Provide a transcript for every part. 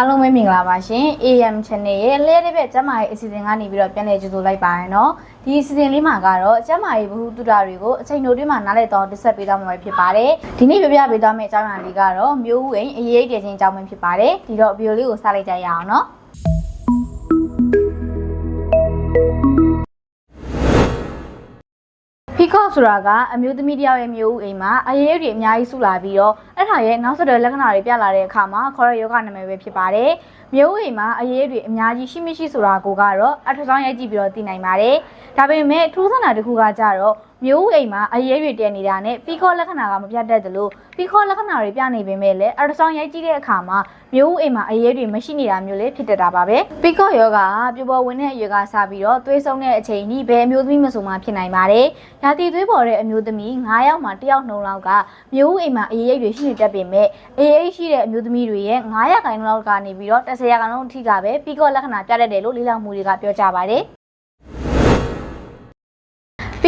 အားလုံးပဲမင်္ဂလာပါရှင် AM Channel ရဲ့လျှက်တစ်ပြက်ကျမရဲ့အစီအစဉ်ကနေပြီးတော့ပြန်လည်ကြိုဆိုလိုက်ပါရနော်ဒီအစီအစဉ်လေးမှာကတော့ကျမရဲ့ဘ ഹു တုဒတွေကိုအချိန်တိုတွင်းမှာနားလည်တော့တစ်ဆက်ပေးသွားမှာဖြစ်ပါတယ်ဒီနေ့ပြပြပေးသွားမယ့်အကြောင်းအရာလေးကတော့မျိုးဥအိမ်အရေးအတည်ခြင်းအကြောင်းပဲဖြစ်ပါတယ်ဒီတော့ဗီဒီယိုလေးကိုစလိုက်ကြရအောင်နော် ဖီကော့ဆိုတာကအမျိုးသမီးတစ်ယောက်ရဲ့မျိုးဦးအိမ်မှာအရေးတွေအများကြီးစုလာပြီးတော့အဲ့ဒါရဲ့နောက်ဆက်တွဲလက္ခဏာတွေပြလာတဲ့အခါမှာခေါ်ရယောဂနာမည်ပဲဖြစ်ပါတယ်။မျိုးဦးအိမ်မှာအရေးတွေအများကြီးရှိမရှိဆိုတာကိုကတော့အထက်ဆောင်ရိုက်ကြည့်ပြီးတော့သိနိုင်ပါတယ်။ဒါပေမဲ့ထူးဆန်းတာတစ်ခုကကြတော့ မျိုးဦးအိမ်မှာအရေးတွေတည်နေတာနဲ့ပီကော့လက္ခဏာကမပြတ်တတ်သလိုပီကော့လက္ခဏာတွေပြနေပေမဲ့လည်းအထက်ဆောင်ရိုက်ကြည့်တဲ့အခါမှာမျိုးဦးအိမ်မှာအရေးတွေမရှိနေတာမျိုးလေးဖြစ်တတ်တာပါပဲ။ပီကော့ယောဂကပြပေါ်ဝင်တဲ့အရွယ်ကစပြီးတော့သွေးဆုံးတဲ့အချိန်ကြီးဘယ်အမျိုးသမီးမဆိုမှဖြစ်နိုင်ပါတယ်။ရာသီသွေးပေါ်တဲ့အမျိုးသမီး9ယောက်မှ1ယောက်နှုံလောက်ကမျိုးဦးအိမ်မှာအရေးရိပ်တွေရှိနေတတ်ပေမဲ့အရေးရိပ်ရှိတဲ့အမျိုးသမီးတွေရဲ့9ရာခိုင်နှုန်းလောက်ကနေပြီးတော့10ရာခိုင်နှုန်းအထိကပဲပီကော့လက္ခဏာပြတတ်တယ်လို့လေ့လာမှုတွေကပြောကြပါတယ်။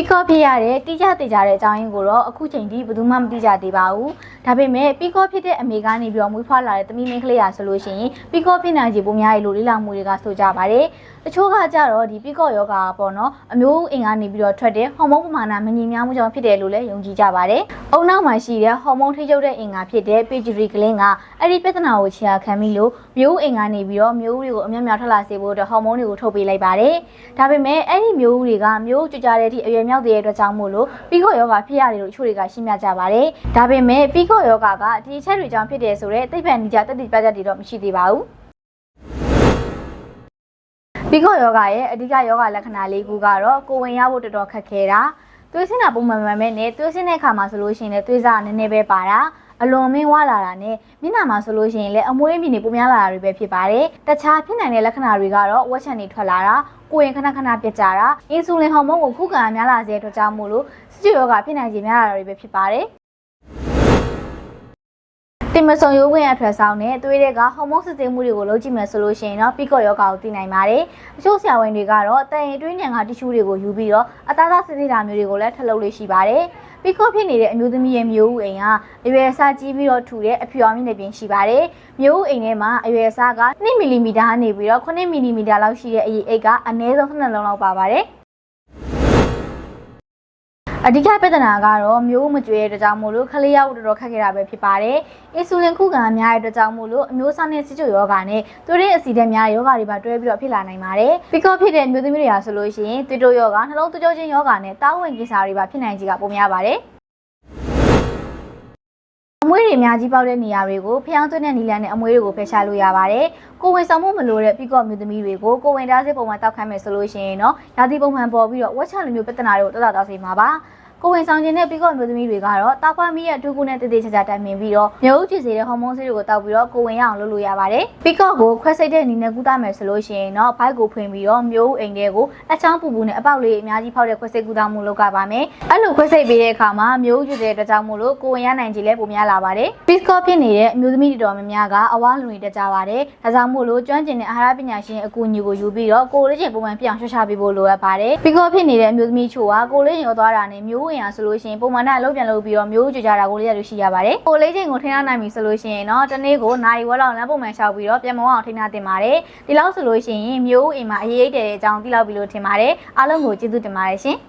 ပီကော့ဖြစ်ရတဲ့တိကျသေးကြတဲ့အကြောင်းရင်းကိုတော့အခုချိန်ထိဘယ်သူမှမသိကြသေးပါဘူး။ဒါပေမဲ့ပီကော့ဖြစ်တဲ့အမေကနေပြီးတော့မွေးဖွားလာတဲ့သမီးမင်းကလေးရာဆိုလို့ရှိရင်ပီကော့ဖြစ်နိုင်ခြေပုံများရေလို့လေ့လာမှုတွေကဆိုကြပါတယ်။တချို့ကကြတော့ဒီပီကော့ယောဂါပေါ့နော်အမျိုးအိမ်ကနေပြီးတော့ထွက်တဲ့ဟော်မုန်းပမာဏမညီမျှမှုကြောင့်ဖြစ်တယ်လို့လည်းယုံကြည်ကြပါတယ်။အုံနောက်မှာရှိတဲ့ဟော်မုန်းထိချုပ်တဲ့အင်္ဂါဖြစ်တဲ့ pituitary gland ကအဲ့ဒီပြဿနာကိုခြေခံပြီးလို့မျိုးအိမ်ကနေပြီးတော့မျိုးတွေကိုအများများထွက်လာစေဖို့အတွက်ဟော်မုန်းတွေကိုထုတ်ပေးလိုက်ပါတယ်။ဒါပေမဲ့အဲ့ဒီမျိုးတွေကမျိုးကြကြတဲ့အထိအရွယ်မြောက်တဲ့အတွက်ကြောင့်မို့လို့ပီကော့ယောဂါဖြစ်ရတယ်လို့တချို့တွေကရှင်းပြကြပါတယ်။ဒါပေမဲ့ပီကော့ယောဂါကဒီအချက်တွေကြောင့်ဖြစ်တယ်ဆိုတော့သိပ္ပံနိကြတက်တိပြချက်တွေတော့မရှိသေးပါဘူး။ပီကော့ယောဂရဲ့အဓိကယောဂလက္ခဏာလေးခုကတော့ကိုယ်ဝင်ရဖို့တော်တော်ခက်ခဲတာသွေးဆင်းတာပုံမှန်မှန်ပဲနဲ့သွေးဆင်းတဲ့အခါမှာဆိုလို့ရှိရင်လည်းသွေးစားနည်းနည်းပဲပါတာ အလွန်မင်းဝလာတာနဲ့မျက်နှာမှာဆိုလို့ရှိရင်လည်းအမွှေးမြင်နေပုံများလာတာတွေပဲဖြစ်ပါတယ်တခြားဖြစ်နိုင်တဲ့လက္ခဏာတွေကတော့ဝက်ချန်တွေထွက်လာတာကိုယ်ရင်ခဏခဏပြတ်ကြတာအင်ဆူလင်ဟော်မုန်းကိုခုခံများလာစေတဲ့အတွက်ကြောင့်မို့လို့စစ်ကြယောဂဖြစ်နိုင်ခြေများလာတာတွေပဲဖြစ်ပါတယ်တင်မဆုံရိုးခွင့်အထွတ်ဆောင်နဲ့သွေးတွေကဟော်မုန်းစစ်ဆေးမှုတွေကိုလုပ်ကြည့်မယ်ဆိုလို့ရှိရင်တော့ပီကော့ယောဂါကိုသိနိုင်ပါတယ်။အချို့ဆရာဝန်တွေကတော့တန်ရင်တွင်းညံကတီရှူးတွေကိုယူပြီးတော့အသားသားစစ်ဆေးတာမျိုးတွေကိုလည်းထပ်လုပ်လို့ရှိပါတယ်။ ပီကော့ဖြစ်နေတဲ့အမျိုးသမီးရဲ့မျိုးဦးအိမ်ကအရွယ်အစားကြီးပြီးတော့ထူတဲ့အဖြူအောင်မြင့်တဲ့ပြင်ရှိပါတယ်။မျိုးဦးအိမ်ထဲမှာအရွယ်အစားက2မီလီမီတာနေပြီးတော့9မီလီမီတာလောက်ရှိတဲ့အရေးအိတ်ကအနည်းဆုံး12လုံးလောက်ပါပါတယ်။ အဓိကပြဿနာကတော့မျိုးမကြွေတဲ့အတွက်ကြောင့်မို့လို့ခလေးရောက်တော်တော်ခက်ခဲတာပဲဖြစ်ပါတယ်။အင်ဆူလင်ခုခံများတဲ့အတွက်ကြောင့်မို့လို့အမျိုးအစားနဲ့စစ်ကြယောဂါနဲ့သွေးရင်းအဆီဓာတ်များယောဂါတွေပါတွဲပြီးတော့ဖြစ်လာနိုင်ပါတယ်။ပီကော့ဖြစ်တဲ့မျိုးသမီးတွေဟာဆိုလို့ရှိရင်သွေးတိုးယောဂါနှလုံးသွေးကြောချင်းယောဂါနဲ့တားဝင်ကိစ္စတွေပါဖြစ်နိုင်ကြီးကပုံများပါတယ်။အ မွေးတွေအများကြီးပေါက်တဲ့နေရာတွေကိုဖျောင်းသွင်းတဲ့နီလန်နဲ့အမွေးတွေကိုဖယ်ရှားလို့ရပါတယ်။ကိုယ်ဝင်ဆောင်မှုမလိုတဲ့ပီကော့မျိုးသမီးတွေကိုကိုယ်ဝင်ဓာတ်စစ်ပုံမှန်တောက်ခိုင်းမယ်ဆိုလို့ရှိရင်တော့ရာသီပုံမှန်ပေါ်ပြီးတော့ဝက်ချလိုမျိုးပြဿနာတွေကိုတောက်တောက်စေမှာပါ။ ကိုယ်ဝင်ဆောင်ခြင်းတဲ့ပီကော့မျိုးသမီးတွေကတော့တောက်ခွာမီရဲ့အထူးကူနဲ့တည်တည်ချာချာတိုင်ပင်ပြီးတော့မျိုးဥဖြစ်စေတဲ့ဟော်မုန်းဆေးတွေကိုတောက်ပြီးတော့ကိုယ်ဝင်ရအောင်လုပ်လို့ရပါတယ်။ပီကော့ကိုခွဲစိတ်တဲ့အနေနဲ့ကုသမယ်ဆိုလို့ရှိရင်တော့ဘိုက်ကိုဖွင့်ပြီးတော့မျိုးဥအိမ်တွေကိုအချောင်းပူပူနဲ့အပေါက်လေးအများကြီးဖောက်တဲ့ခွဲစိတ်ကုသမှုလုပ်ကပါမယ်။အဲ့လိုခွဲစိတ်ပေးတဲ့အခါမှာမျိုးဥဖြစ်တဲ့အတွက်ကြောင့်မို့လို့ကိုယ်ဝင်ရနိုင်ခြင်းလည်းပိုများလာပါတယ်။ပီကော့ဖြစ်နေတဲ့အမျိုးသမီးတွေတော်များများကအဝါလူတွေတက်ကြပါတယ်။ဒါကြောင့်မို့လို့ကျွမ်းကျင်တဲ့အာဟာရပညာရှင်အကူအညီကိုယူပြီးတော့ကိုယ်လေးချင်းပုံမှန်ပြအောင်ရှင်းရှာပေးဖို့လိုအပ်ပါတယ်။ပီကော့ဖြစ်နေတဲ့အမျိုးသမီးချို့ကကိုယ်လေးချင်းရောသွားတာနဲ့မျိုးဝင်ရဆိုလို့ရှိရင်ပုံမှန်နဲ့အလုပ်ပြန်လုပ်ပြီးတော့မျိုးကြွကြတာကိုလေးရလို့ရှိရပါတယ်။ကိုယ်လေးချင်းကိုထိန်းထားနိုင်ပြီဆိုလို့ရှိရင်တော့တနေ့ကိုနိုင်ဝက်လောက်လမ်းပုံမှန်လျှောက်ပြီးတော့ပြန်မအောင်ထိန်းထားတင်ပါတယ်။ဒီလောက်ဆိုလို့ရှိရင်မျိုးအိမ်မှာအရေးအိတ်တယ်တဲ့အကြောင်းသိလောက်ပြီလို့ထင်ပါတယ်။အားလုံးကိုကျေးဇူးတင်ပါတယ်ရှင်။